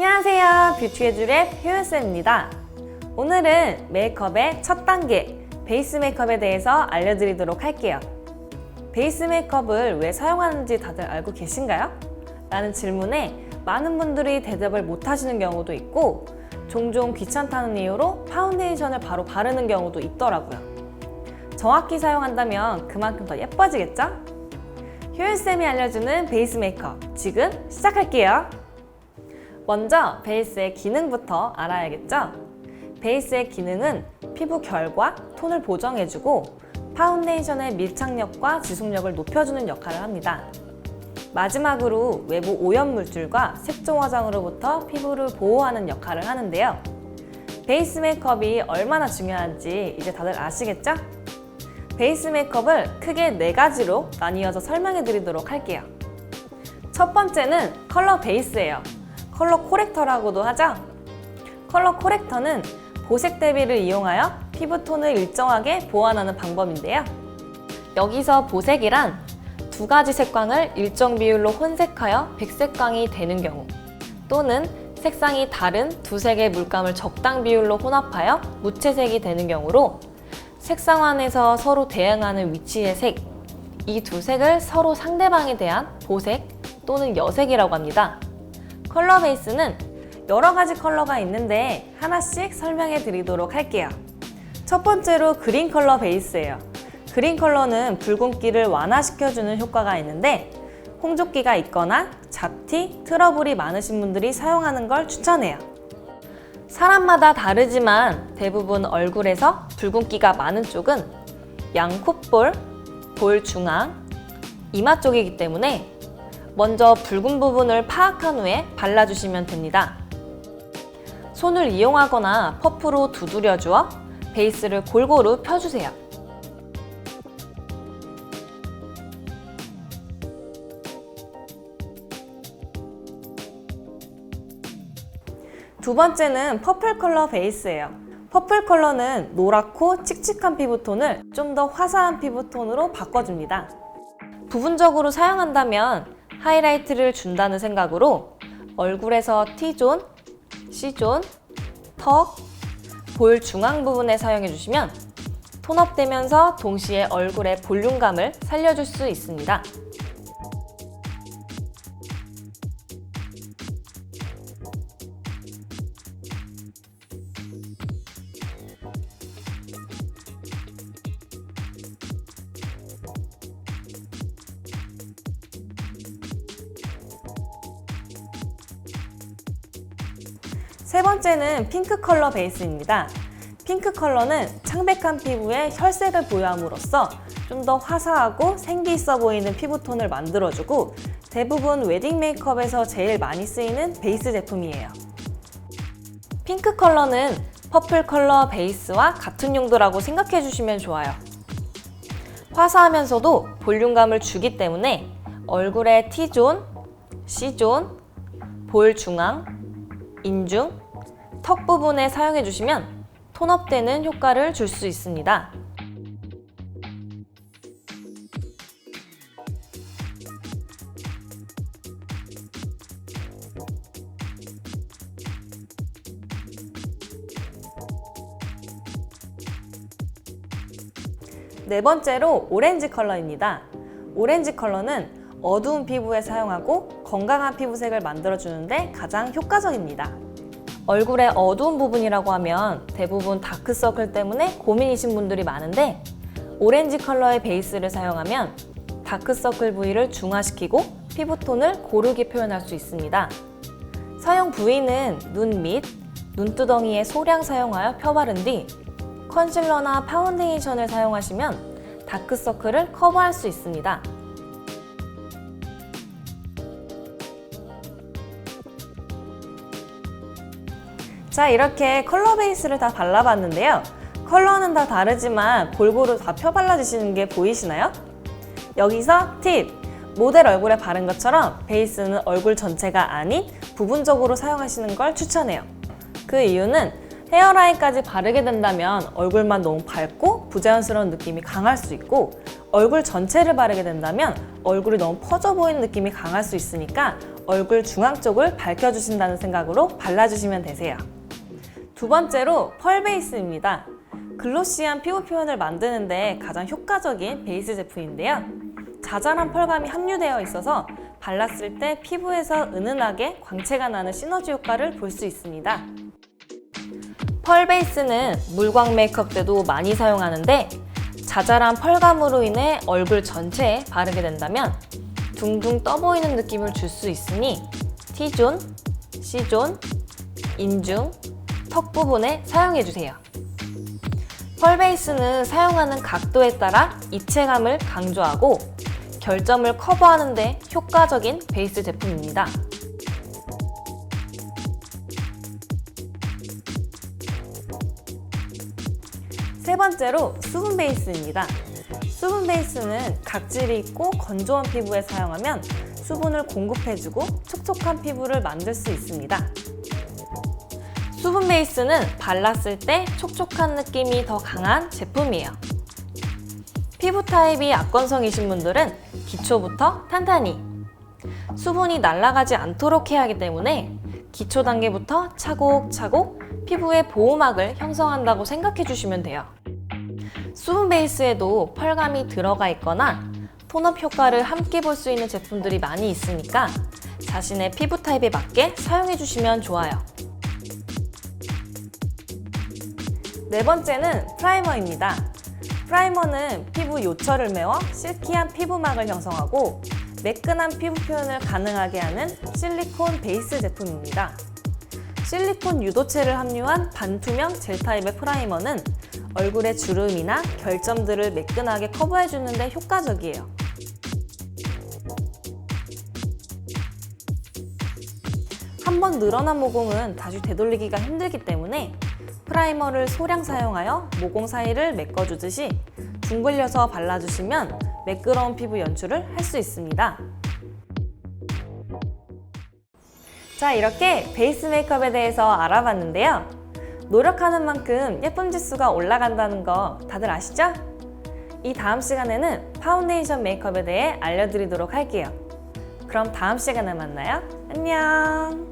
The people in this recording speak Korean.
안녕하세요. 뷰티의 주랩 효연쌤입니다. 오늘은 메이크업의 첫 단계, 베이스 메이크업에 대해서 알려드리도록 할게요. 베이스 메이크업을 왜 사용하는지 다들 알고 계신가요? 라는 질문에 많은 분들이 대답을 못 하시는 경우도 있고, 종종 귀찮다는 이유로 파운데이션을 바로 바르는 경우도 있더라고요. 정확히 사용한다면 그만큼 더 예뻐지겠죠? 효연쌤이 알려주는 베이스 메이크업, 지금 시작할게요. 먼저 베이스의 기능부터 알아야겠죠? 베이스의 기능은 피부 결과, 톤을 보정해주고 파운데이션의 밀착력과 지속력을 높여주는 역할을 합니다. 마지막으로 외부 오염 물질과 색조 화장으로부터 피부를 보호하는 역할을 하는데요. 베이스 메이크업이 얼마나 중요한지 이제 다들 아시겠죠? 베이스 메이크업을 크게 네 가지로 나뉘어서 설명해 드리도록 할게요. 첫 번째는 컬러 베이스예요. 컬러 코렉터라고도 하죠. 컬러 코렉터는 보색 대비를 이용하여 피부톤을 일정하게 보완하는 방법인데요. 여기서 보색이란 두 가지 색광을 일정 비율로 혼색하여 백색광이 되는 경우 또는 색상이 다른 두 색의 물감을 적당 비율로 혼합하여 무채색이 되는 경우로 색상 안에서 서로 대응하는 위치의 색, 이 두 색을 서로 상대방에 대한 보색 또는 여색이라고 합니다. 컬러 베이스는 여러 가지 컬러가 있는데 하나씩 설명해 드리도록 할게요. 첫 번째로 그린 컬러 베이스예요. 그린 컬러는 붉은기를 완화시켜주는 효과가 있는데 홍조기가 있거나 잡티, 트러블이 많으신 분들이 사용하는 걸 추천해요. 사람마다 다르지만 대부분 얼굴에서 붉은기가 많은 쪽은 양 콧볼, 볼 중앙, 이마 쪽이기 때문에 먼저 붉은 부분을 파악한 후에 발라주시면 됩니다. 손을 이용하거나 퍼프로 두드려 주어 베이스를 골고루 펴주세요. 두 번째는 퍼플 컬러 베이스예요. 퍼플 컬러는 노랗고 칙칙한 피부톤을 좀 더 화사한 피부톤으로 바꿔줍니다. 부분적으로 사용한다면 하이라이트를 준다는 생각으로 얼굴에서 T존, C존, 턱, 볼 중앙 부분에 사용해 주시면 톤업되면서 동시에 얼굴의 볼륨감을 살려줄 수 있습니다. 세 번째는 핑크 컬러 베이스입니다. 핑크 컬러는 창백한 피부에 혈색을 보유함으로써 좀 더 화사하고 생기 있어 보이는 피부톤을 만들어주고 대부분 웨딩 메이크업에서 제일 많이 쓰이는 베이스 제품이에요. 핑크 컬러는 퍼플 컬러 베이스와 같은 용도라고 생각해 주시면 좋아요. 화사하면서도 볼륨감을 주기 때문에 얼굴의 T존, C존, 볼 중앙, 인중, 턱 부분에 사용해 주시면 톤업되는 효과를 줄 수 있습니다. 네 번째로 오렌지 컬러입니다. 오렌지 컬러는 어두운 피부에 사용하고 건강한 피부색을 만들어주는데 가장 효과적입니다. 얼굴의 어두운 부분이라고 하면 대부분 다크서클 때문에 고민이신 분들이 많은데 오렌지 컬러의 베이스를 사용하면 다크서클 부위를 중화시키고 피부톤을 고르게 표현할 수 있습니다. 사용 부위는 눈 밑, 눈두덩이에 소량 사용하여 펴바른 뒤 컨실러나 파운데이션을 사용하시면 다크서클을 커버할 수 있습니다. 자, 이렇게 컬러 베이스를 다 발라봤는데요. 컬러는 다 다르지만 골고루 다 펴 발라주시는 게 보이시나요? 여기서 팁! 모델 얼굴에 바른 것처럼 베이스는 얼굴 전체가 아닌 부분적으로 사용하시는 걸 추천해요. 그 이유는 헤어라인까지 바르게 된다면 얼굴만 너무 밝고 부자연스러운 느낌이 강할 수 있고 얼굴 전체를 바르게 된다면 얼굴이 너무 퍼져 보이는 느낌이 강할 수 있으니까 얼굴 중앙 쪽을 밝혀주신다는 생각으로 발라주시면 되세요. 두 번째로 펄 베이스입니다. 글로시한 피부 표현을 만드는데 가장 효과적인 베이스 제품인데요. 자잘한 펄감이 함유되어 있어서 발랐을 때 피부에서 은은하게 광채가 나는 시너지 효과를 볼 수 있습니다. 펄 베이스는 물광 메이크업 때도 많이 사용하는데 자잘한 펄감으로 인해 얼굴 전체에 바르게 된다면 둥둥 떠 보이는 느낌을 줄 수 있으니 T존, C존, 인중, 턱 부분에 사용해 주세요. 펄 베이스는 사용하는 각도에 따라 입체감을 강조하고 결점을 커버하는 데 효과적인 베이스 제품입니다. 세 번째로 수분 베이스입니다. 수분 베이스는 각질이 있고 건조한 피부에 사용하면 수분을 공급해주고 촉촉한 피부를 만들 수 있습니다. 수분 베이스는 발랐을 때 촉촉한 느낌이 더 강한 제품이에요. 피부 타입이 악건성이신 분들은 기초부터 탄탄히 수분이 날아가지 않도록 해야 하기 때문에 기초 단계부터 차곡차곡 피부의 보호막을 형성한다고 생각해 주시면 돼요. 수분 베이스에도 펄감이 들어가 있거나 톤업 효과를 함께 볼 수 있는 제품들이 많이 있으니까 자신의 피부 타입에 맞게 사용해 주시면 좋아요. 네 번째는 프라이머입니다. 프라이머는 피부 요철을 메워 실키한 피부막을 형성하고 매끈한 피부 표현을 가능하게 하는 실리콘 베이스 제품입니다. 실리콘 유도체를 함유한 반투명 젤 타입의 프라이머는 얼굴의 주름이나 결점들을 매끈하게 커버해주는 데 효과적이에요. 한 번 늘어난 모공은 다시 되돌리기가 힘들기 때문에 프라이머를 소량 사용하여 모공 사이를 메꿔주듯이 둥글려서 발라주시면 매끄러운 피부 연출을 할 수 있습니다. 자, 이렇게 베이스 메이크업에 대해서 알아봤는데요. 노력하는 만큼 예쁨 지수가 올라간다는 거 다들 아시죠? 이 다음 시간에는 파운데이션 메이크업에 대해 알려드리도록 할게요. 그럼 다음 시간에 만나요. 안녕!